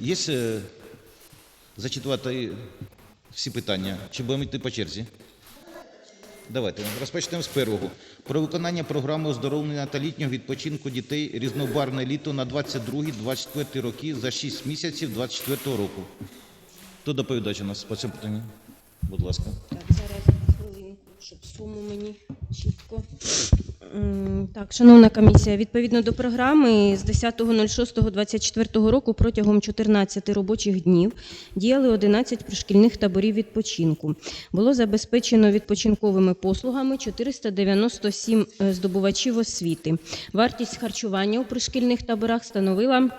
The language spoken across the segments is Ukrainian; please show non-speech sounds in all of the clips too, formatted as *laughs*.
Є е, зачитувати всі питання? Чи будемо йти по черзі? Давайте розпочнемо з першого. Про виконання програми оздоровлення та літнього відпочинку дітей різнобарне літо на 22-24 роки за 6 місяців 24 року. Хто доповідач у нас по цьому питанню? Будь ласка. Так, зараз хвилинку, щоб суму мені чітко. Так, шановна комісія, відповідно до програми з 10.06.24 року протягом 14 робочих днів діяли 11 пришкільних таборів відпочинку. Було забезпечено відпочинковими послугами 497 е, здобувачів освіти. Вартість харчування у пришкільних таборах становила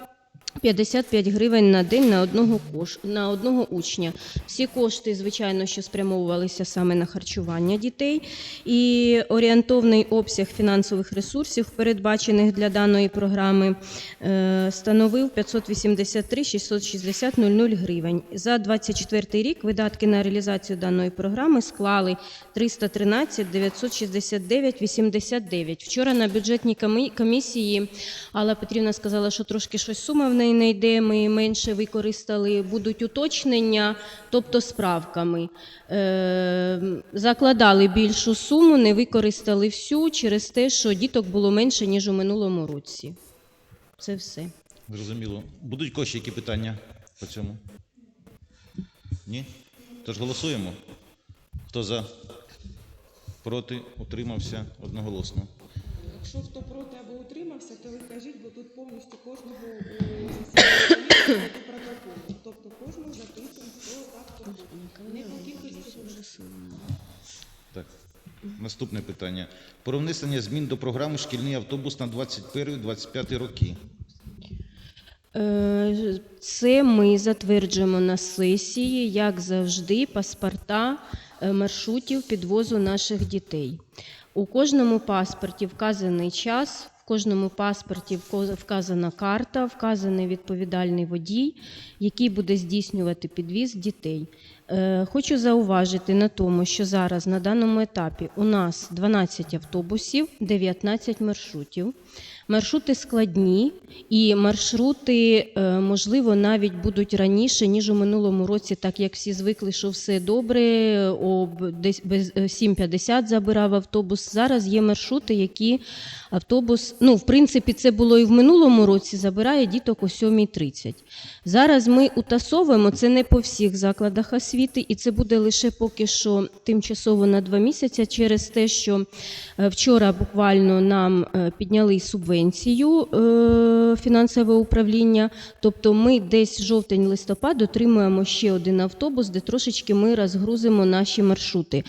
55 гривень на день на одного кош... на одного учня. Всі кошти, звичайно, що спрямовувалися саме на харчування дітей, і орієнтовний обсяг фінансових ресурсів, передбачених для даної програми, е, становив 583 660 00 гривень. За 24 рік видатки на реалізацію даної програми склали 313 969 89. Вчора на бюджетній комісії Алла Петрівна сказала, що трошки щось сума в неї не йде. Ми менше використали, будуть уточнення, тобто з правками. Е, закладали більшу суму, не використали всю через те, що діток було менше, ніж у минулому році. Це все. Зрозуміло. Будуть кошти які питання по цьому? Ні? Тож голосуємо. Хто за? Проти? Утримався одноголосно. Якщо хто проти або утримався, то ви кажіть, бо тут повністю кожного комісії по протоколу. Тобто кожного записуємо, хто так турбує. Не по кількості Так. Наступне питання. Про внесення змін до програми шкільний автобус на 21-25 роки. Е, Це ми затверджуємо на сесії, як завжди, паспорта е, маршрутів підвозу наших дітей. У кожному паспорті вказаний час, в кожному паспорті вказана карта, вказаний відповідальний водій, який буде здійснювати підвіз дітей. Е, Хочу зауважити на тому, що зараз на даному етапі у нас 12 автобусів, 19 маршрутів. Маршрути складні, і маршрути, е, можливо, навіть будуть раніше, ніж у минулому році, так як всі звикли, що все добре, об десь е, 7.50 забирав автобус. Зараз є маршрути, які автобус, ну, в принципі, це було і в минулому році, забирає діток о 7.30. Зараз ми утасовуємо, це не по всіх закладах освіти, і це буде лише поки що тимчасово на два місяці через те, що е, вчора буквально нам е, підняли субвенцію е, фінансове управління. Тобто ми десь жовтень-листопад отримуємо ще один автобус, де трошечки ми розгрузимо наші маршрути.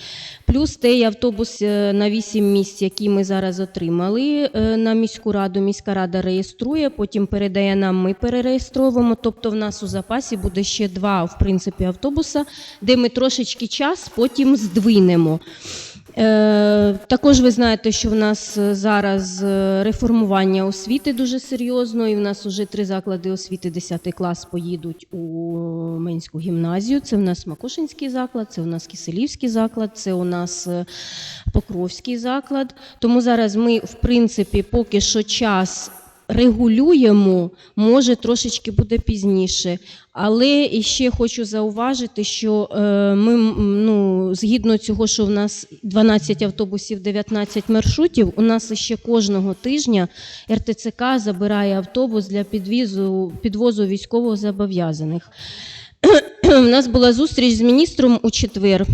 Плюс той автобус на 8 місць, який ми зараз отримали на міську раду. Міська рада реєструє, потім передає нам, ми перереєстровуємо. Тобто в нас у запасі буде ще два в принципі, автобуса, де ми трошечки час потім здвинемо. Е, Також ви знаєте, що в нас е, зараз е, реформування освіти дуже серйозно, і в нас вже три заклади освіти 10 клас поїдуть у Менську гімназію. Це в нас Макушинський заклад, це у нас Киселівський заклад, це у нас Покровський заклад. Тому зараз ми, в принципі, поки що час регулюємо, може трошечки буде пізніше. Але ще хочу зауважити, що е, ми ну, згідно цього, що в нас 12 автобусів, 19 маршрутів, у нас ще кожного тижня РТЦК забирає автобус для підвізу, підвозу військовозобов'язаних. *clears throat* У нас була зустріч з міністром у четвер.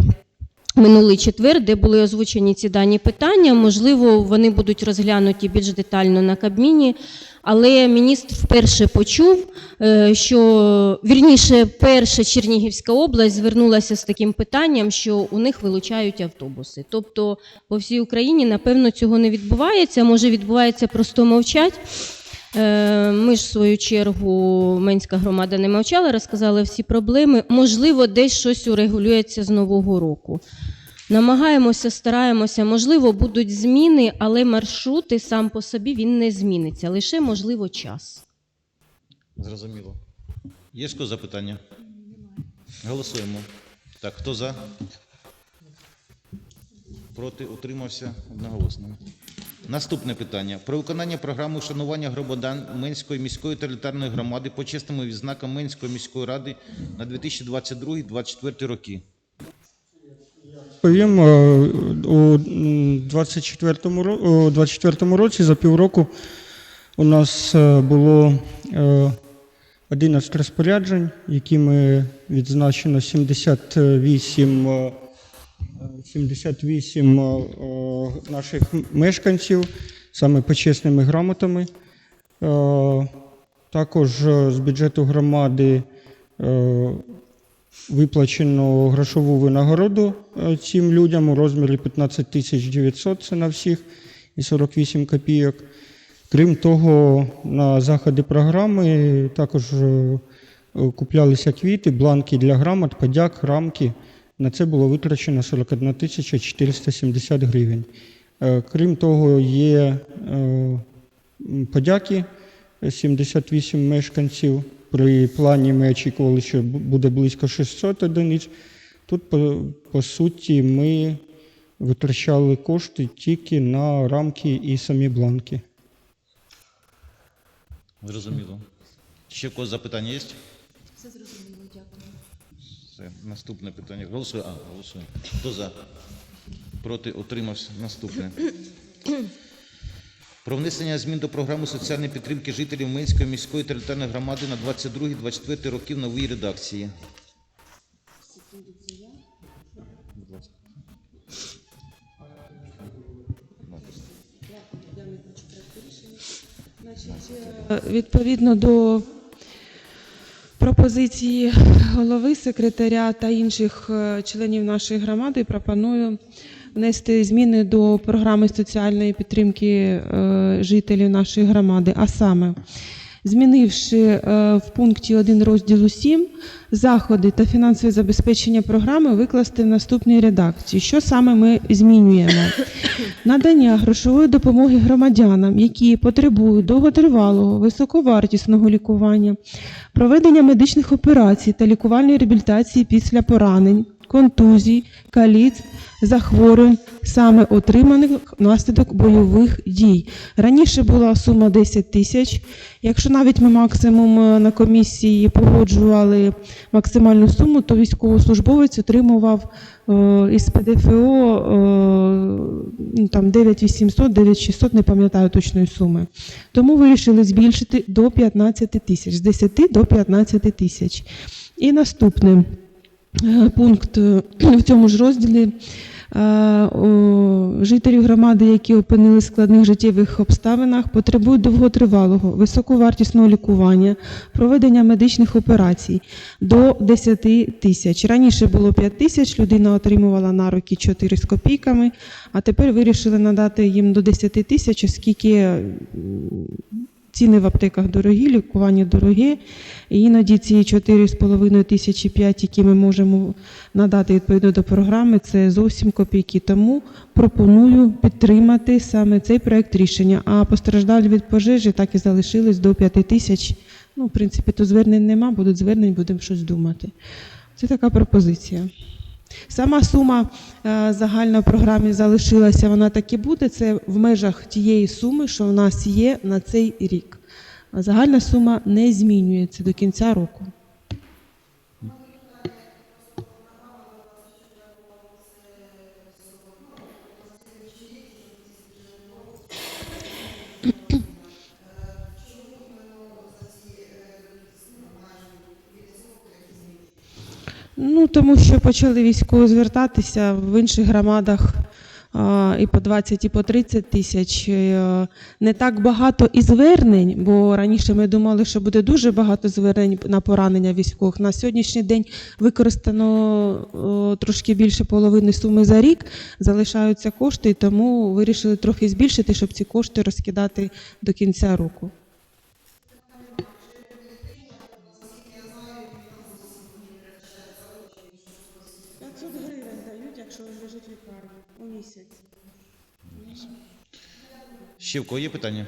Минулий четвер, де були озвучені ці дані питання. Можливо, вони будуть розглянуті більш детально на Кабміні. Але міністр вперше почув, е, що вірніше, перша Чернігівська область звернулася з таким питанням, що у них вилучають автобуси. Тобто по всій Україні, напевно, цього не відбувається. Може, відбувається просто мовчать. Е, Ми ж в свою чергу Менська громада не мовчала, розказали всі проблеми. Можливо, десь щось урегулюється з нового року. Намагаємося, стараємося. Можливо, будуть зміни, але маршрути сам по собі він не зміниться. Лише можливо час. Зрозуміло. Є що запитання? Голосуємо. Так, хто за? Проти? Утримався одноголосно. Наступне питання. Про виконання програми вшанування громадян Менської міської територіальної громади почесними відзнаком Менської міської ради на 2022-2024 роки. Повім, е, у 24-му у 24-му році за півроку у нас е, було е, 11 розпоряджень, якими відзначено 78, е, 78 е, наших мешканців саме почесними грамотами. Е, Також е, з бюджету громади виплачено грошову винагороду цим людям у розмірі 15 тисяч 900, це на всіх, і 48 копійок. Крім того, на заходи програми також куплялися квіти, бланки для грамот, подяк, рамки. На це було витрачено 41 тисяча 470 гривень. Е, Крім того, є е, подяки 78 мешканців. При плані ми очікували, що буде близько 600 одиниць. Тут, по, по суті, ми витрачали кошти тільки на рамки і самі бланки. Зрозуміло. Ще в когось запитання є? Все зрозуміло. Все, наступне питання. Голосує. А, голосує. Хто за? Проти утримався. Наступне. Про внесення змін до програми соціальної підтримки жителів Минської міської територіальної громади на 22-24 роки в новій редакції. Е, Відповідно до пропозиції голови, секретаря та інших е, членів нашої громади, пропоную внести зміни до програми соціальної підтримки е, жителів нашої громади, а саме змінивши е, в пункті 1 розділу 7 заходи та фінансове забезпечення програми викласти в наступній редакції. Що саме ми змінюємо? Надання грошової допомоги громадянам, які потребують довготривалого, високовартісного лікування, проведення медичних операцій та лікувальної реабілітації після поранень, контузій, каліцтв, захворювань, саме отриманих внаслідок бойових дій. Раніше була сума 10 тисяч. Якщо навіть ми максимум е, на комісії погоджували максимальну суму, то військовослужбовець отримував е, із ПДФО е, ну, там 9800, 9600, не пам'ятаю точної суми. Тому вирішили збільшити до 15 тисяч, з 10 до 15 тисяч. І наступне пункт е, *clears throat* в цьому ж розділі. е, Жителів громади, які опинилися в складних життєвих обставинах, потребують довготривалого, високовартісного лікування, проведення медичних операцій до 10 тисяч. Раніше було 5 тисяч, людина отримувала на руки 4 з копійками, а тепер вирішили надати їм до 10 тисяч, оскільки ціни в аптеках дорогі, лікування дороге. І іноді ці 4,5 тисячі 5, які ми можемо надати відповідно до програми, це зовсім копійки. Тому пропоную підтримати саме цей проект рішення. А постраждалі від пожежі так і залишились до 5 тисяч. Ну, в принципі, то звернень нема, будуть звернень, будемо щось думати. Це така пропозиція. Сама сума загальної загальна в програмі залишилася, вона так і буде. Це в межах тієї суми, що в нас є на цей рік. Загальна сума не змінюється до кінця року. Ну, тому що почали військові звертатися в інших громадах а, і по 20, і по 30 тисяч. Е, Не так багато і звернень, бо раніше ми думали, що буде дуже багато звернень на поранення військових. На сьогоднішній день використано трошки більше половини суми за рік, залишаються кошти, тому вирішили трохи збільшити, щоб ці кошти розкидати до кінця року. Ще в кого є питання?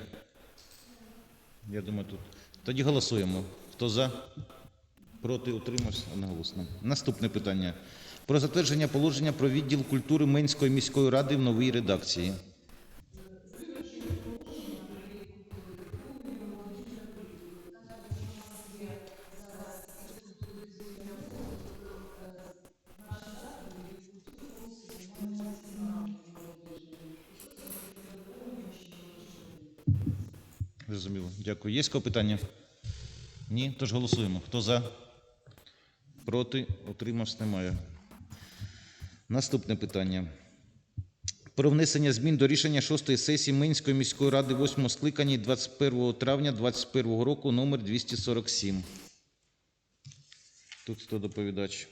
Я думаю, тут. Тоді голосуємо. Хто за? Проти утримався одноголосно. Наступне питання. Про затвердження положення про відділ культури Менської міської ради в новій редакції. Дякую. Є кого питання? Ні? Тож голосуємо. Хто за? Проти? Утримався? Немає. Наступне питання. Про внесення змін до рішення 6 сесії Минської міської ради 8 скликання 21 травня 2021 року номер 247. Тут хто доповідач?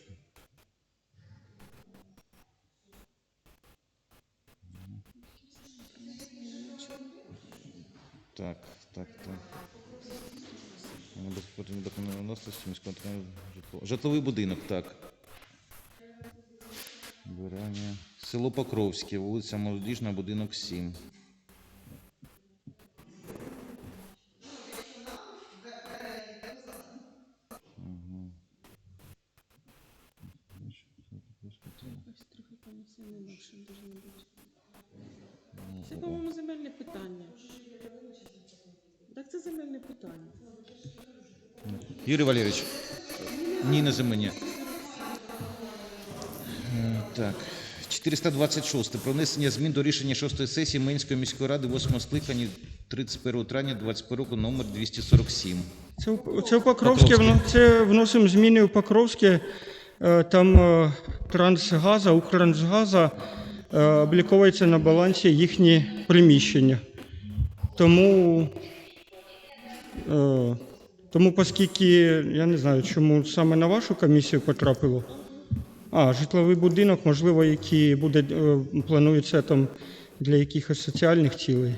Так, так, так. Ну, безпосередньо документності міського житло- Житловий будинок, так. Вбирання. Село Покровське, вулиця Молодіжна, будинок 7. Мгм. Це, по-моєму, земельне питання. Так це земельне питання. Юрій Валерійович. Ні, не замені. Е, Так. 426. Про внесення змін до рішення 6 сесії Минської міської ради 8 скликання 31 травня 2021 року номер 247. Це, це у Покровське, Покровське. це вносимо зміни у Покровське. Е, Там е, Трансгаза, Укртрансгаза е, обліковується на балансі їхні приміщення. Тому, тому, оскільки я не знаю, чому саме на вашу комісію потрапило. А, житловий будинок, можливо, який буде, е, планується там для якихось соціальних цілей.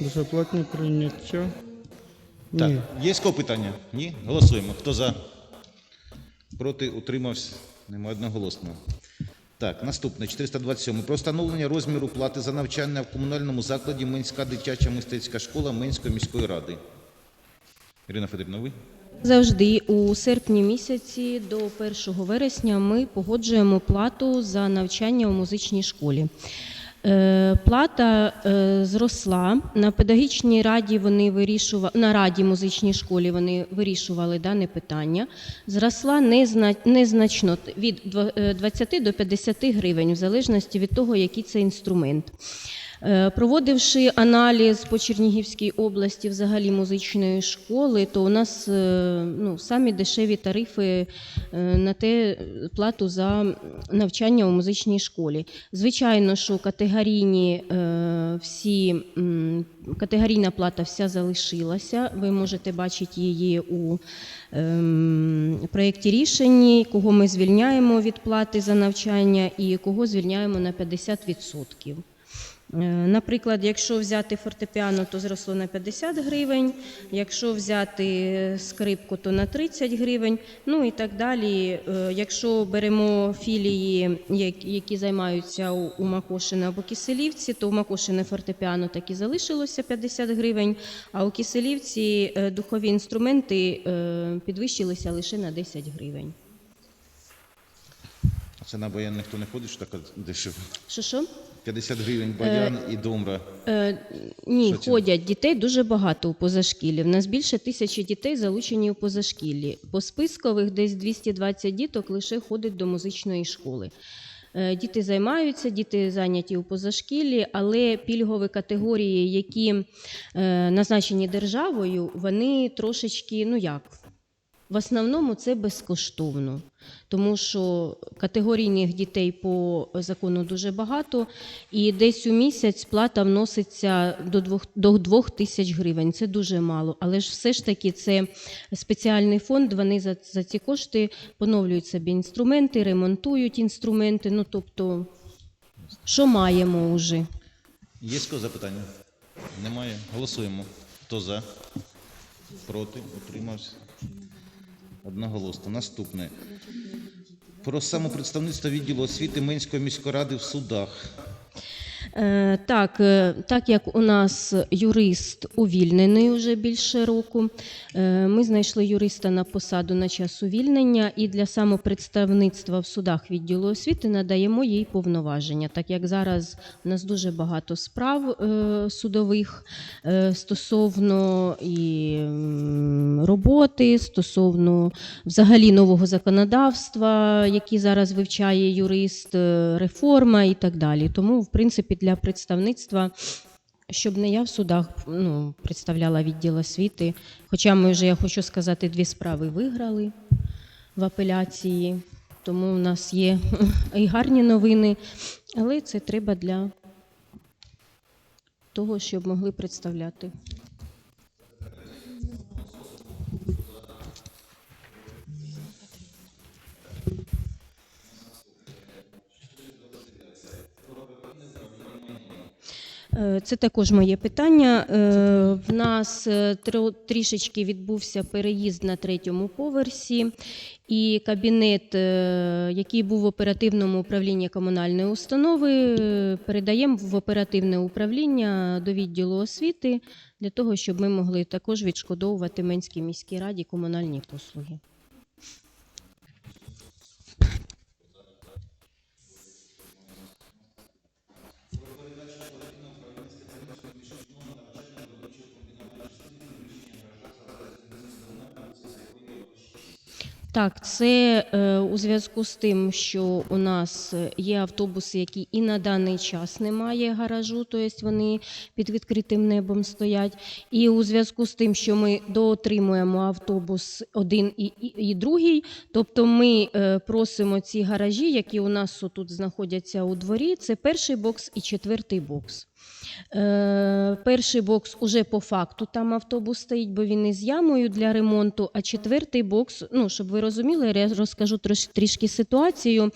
Безоплатне прийняття. Так, Ні. є кого питання? Ні? Голосуємо. Хто за? Проти утримався? Немає одноголосно. Так, наступне 427. Про встановлення розміру плати за навчання в комунальному закладі Минська дитяча мистецька школа Минської міської ради. Ірина Федорівна, ви? Завжди у серпні місяці до 1 вересня ми погоджуємо плату за навчання у музичній школі. Е, Плата е, зросла на педагогічній раді. Вони вирішували на раді музичній школі. Вони вирішували дане питання. Зросла незна- незначно від два- е, 20 до 50 гривень, в залежності від того, який це інструмент. Е, Проводивши аналіз по Чернігівській області взагалі музичної школи, то у нас е, ну, самі дешеві тарифи е, на те плату за навчання у музичній школі. Звичайно, що категорійні всі категорійна плата вся залишилася. Ви можете бачити її у ем, проєкті рішень, кого ми звільняємо від плати за навчання і кого звільняємо на 50%. Е, Наприклад, якщо взяти фортепіано, то зросло на 50 гривень, якщо взяти скрипку, то на 30 гривень, ну і так далі. Е, Якщо беремо філії, які займаються у Макошина або Киселівці, то у Макошина фортепіано так і залишилося 50 гривень, а у Киселівці е, духові інструменти е, підвищилися лише на 10 гривень. А це на баян ніхто не ходить, що так дешево. Що що? 50 гривень баян і домра. Е, ні, Що це? ходять дітей дуже багато у позашкіллі. В нас більше тисячі дітей залучені у позашкіллі. По спискових десь 220 діток лише ходить до музичної школи. Е, Діти займаються, діти зайняті у позашкіллі, але пільгові категорії, які е, назначені державою, вони трошечки, ну як, в основному це безкоштовно, тому що категорійних дітей по закону дуже багато, і десь у місяць плата вноситься до 2, до 2 тисяч гривень. Це дуже мало. Але ж все ж таки це спеціальний фонд. Вони за, за ці кошти поновлюють собі інструменти, ремонтують інструменти. Ну тобто, що маємо вже? Є запитання? Немає. Голосуємо. Хто за? Проти? Утримався? Одноголосно. Наступне. Про самопредставництво відділу освіти Менської міської ради в судах. Е, Так, е, так як у нас юрист увільнений вже більше року, е, ми знайшли юриста на посаду на час увільнення і для самопредставництва в судах відділу освіти надаємо їй повноваження, так як зараз у нас дуже багато справ судових стосовно і роботи, стосовно взагалі нового законодавства, які зараз вивчає юрист, реформа і так далі. Тому, в принципі, для представництва щоб не я в судах ну, представляла відділ освіти. Хоча ми вже, я хочу сказати, дві справи виграли в апеляції, тому в нас є *laughs* і гарні новини, але це треба для того, щоб могли представляти. Це також моє питання. Е, В нас е, трішечки відбувся переїзд на третьому поверсі, і кабінет, е, який був в оперативному управлінні комунальної установи, е, передаємо в оперативне управління до відділу освіти для того, щоб ми могли також відшкодовувати Менській міській раді комунальні послуги. Так, це е, у зв'язку з тим, що у нас е, є автобуси, які і на даний час немає гаражу, тобто вони під відкритим небом стоять. І у зв'язку з тим, що ми доотримуємо автобус один і, і, і другий, тобто ми е, просимо ці гаражі, які у нас тут знаходяться у дворі, це перший бокс і четвертий бокс. Е, перший бокс уже по факту там автобус стоїть, бо він із ямою для ремонту. А четвертий бокс, ну щоб ви розуміли, я розкажу трош, трішки ситуацію.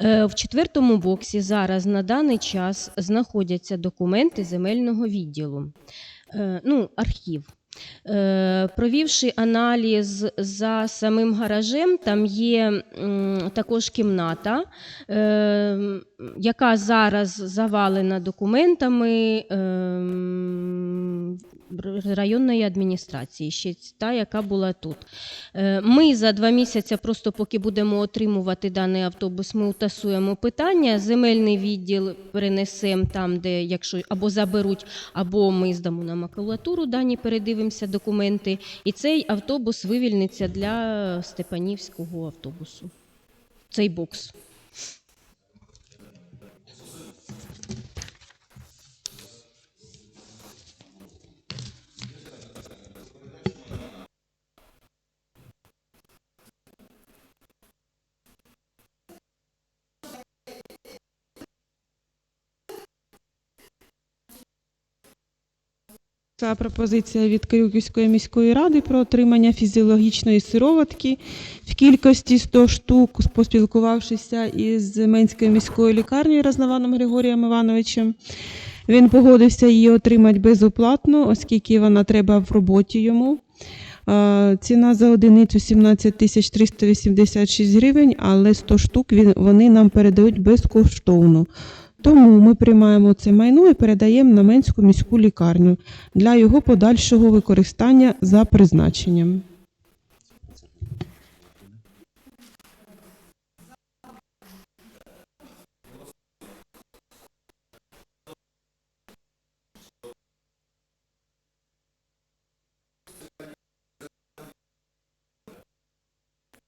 Е, в четвертому боксі зараз на даний час знаходяться документи земельного відділу, е, ну, архів. Е, Провівши аналіз за самим гаражем, там є також кімната, е, яка зараз завалена документами ем, районної адміністрації, ще та, яка була тут. Е, Ми за два місяці, просто поки будемо отримувати даний автобус, ми утасуємо питання. Земельний відділ перенесемо там, де якщо або заберуть, або ми здамо на макулатуру дані, передивимося документи. І цей автобус вивільниться для Степанівського автобусу. Цей бокс. Це пропозиція від Кирилівської міської ради про отримання фізіологічної сироватки в кількості 100 штук, поспілкувавшися із Менською міською лікарнею Разнаваном Григорієм Івановичем. Він погодився її отримати безоплатно, оскільки вона треба в роботі йому. Ціна за одиницю 17 тисяч 386 гривень, але 100 штук вони нам передають безкоштовно. Тому ми приймаємо це майно і передаємо на Менську міську лікарню для його подальшого використання за призначенням.